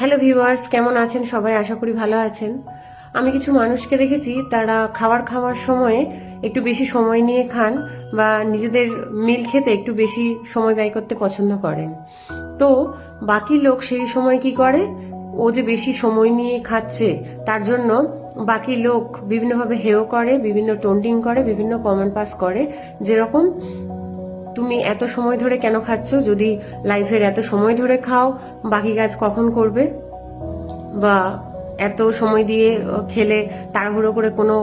Hello viewers কেমন আছেন? সবাই আশা করি ভালো আছেন। আমি কিছু মানুষকে দেখেছি, তারা খাবার খাওয়ার সময়ে একটু বেশি সময় নিয়ে খান বা নিজেদের মিল খেতে একটু বেশি সময় ব্যয় করতে পছন্দ করেন। তো বাকি লোক সেই সময় কি করে? ও যে বেশি সময় নিয়ে খাচ্ছে, তার জন্য বাকি লোক বিভিন্নভাবে হেও করে, বিভিন্ন টোন্টিং করে, বিভিন্ন কমেন্ট পাস করে, যেরকম তুমি এত সময় ধরে কেন খাচ্ছ? যদি লাইফের এত সময় ধরে খাও, বাকি কাজ কখন করবে? বা এত সময় দিয়ে খেলে তাড়াহুড়ো করে কোনো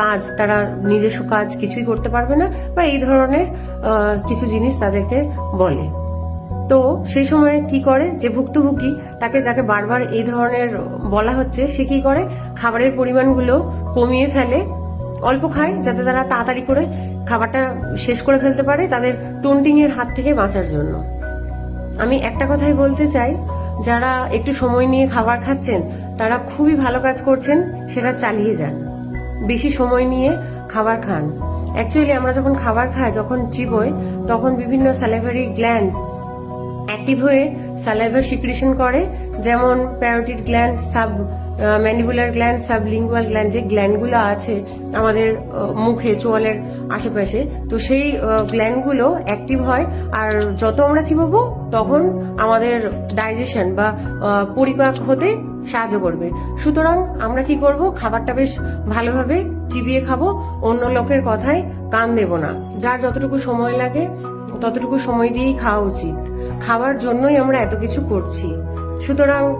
কাজ, তারা নিজস্ব কাজ কিছুই করতে পারবে না? বা এই ধরনের কিছু জিনিস তাদেরকে বলে। তো সেই সময় কি করে? যে ভুক্তভোগী, তাকে যাকে বারবার এই ধরনের বলা হচ্ছে, সে কি করে? খাবারের পরিমাণগুলো কমিয়ে ফেলে, অল্প খায়, যাতে তারা তাড়াতাড়ি করে খাবারটা শেষ করে ফেলতে পারে তাদের টোন্টিং এর হাত থেকে বাঁচার জন্য। আমি একটা কথাই বলতে চাই, যারা একটু সময় নিয়ে খাবার খাচ্ছেন, তারা খুবই ভালো কাজ করছেন, সেটা চালিয়ে যান। বেশি সময় নিয়ে খাবার খান। অ্যাকচুয়ালি আমরা যখন খাবার খাই, যখন চিবোই তখন বিভিন্ন স্যালেভারি গ্ল্যান্ড অ্যাক্টিভ হয়ে স্যালাইভা সিক্রেশন করে, যেমন parotid gland submandibular gland sublingual gland যে গ্ল্যান্ডগুলো আছে আমাদের মুখে, চোয়ালের আশেপাশে, তো সেই গ্ল্যান্ডগুলো অ্যাক্টিভ হয়। আর যত আমরা চিবাবো, তখন আমাদের ডাইজেশন বা পরিপাক হতে সাহায্য করবে। সুতরাং আমরা কি করব, খাবারটা বেশ ভালোভাবে চিবিয়ে খাব, অন্য লোকের কথায় কান দেব না। যার যতটুকু সময় লাগে, ততটুকু সময় দিয়েই খাওয়া উচিত। খাওয়ার জন্যই আমরা এত কিছু করছি। সুতরাং,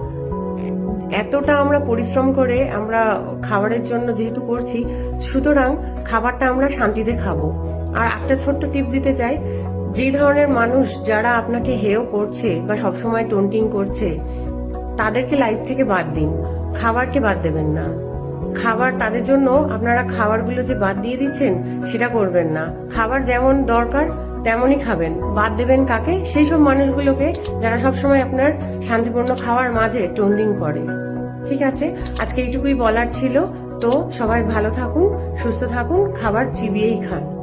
এতটা আমরা পরিশ্রম করে আমরা খাবারের জন্য যেহেতু করছি, সুতরাং খাবারটা আমরা শান্তিতে খাব। আর একটা ছোট্ট টিপস দিতে চাই, যে ধরনের মানুষ যারা আপনাকে হেয় করছে বা সবসময় টোন্টিং করছে, তাদেরকে লাইফ থেকে বাদ দিন। খাবারকে বাদ দেবেন না। খাবার তাদের জন্য আপনারা খাবারগুলো যে বাদ দিয়ে দিচ্ছেন, সেটা করবেন না। খাবার যেমন দরকার, তেমনই খাবেন। বাদ দেবেন কাকে? সেই সব মানুষগুলোকে যারা সবসময় আপনার শান্তিপূর্ণ খাওয়ার মাঝে টোন্ডিং করে। ঠিক আছে? আজকে এইটুকুই বলার ছিল। তো সবাই ভালো থাকুন, সুস্থ থাকুন, খাবার চিবিয়েই খান।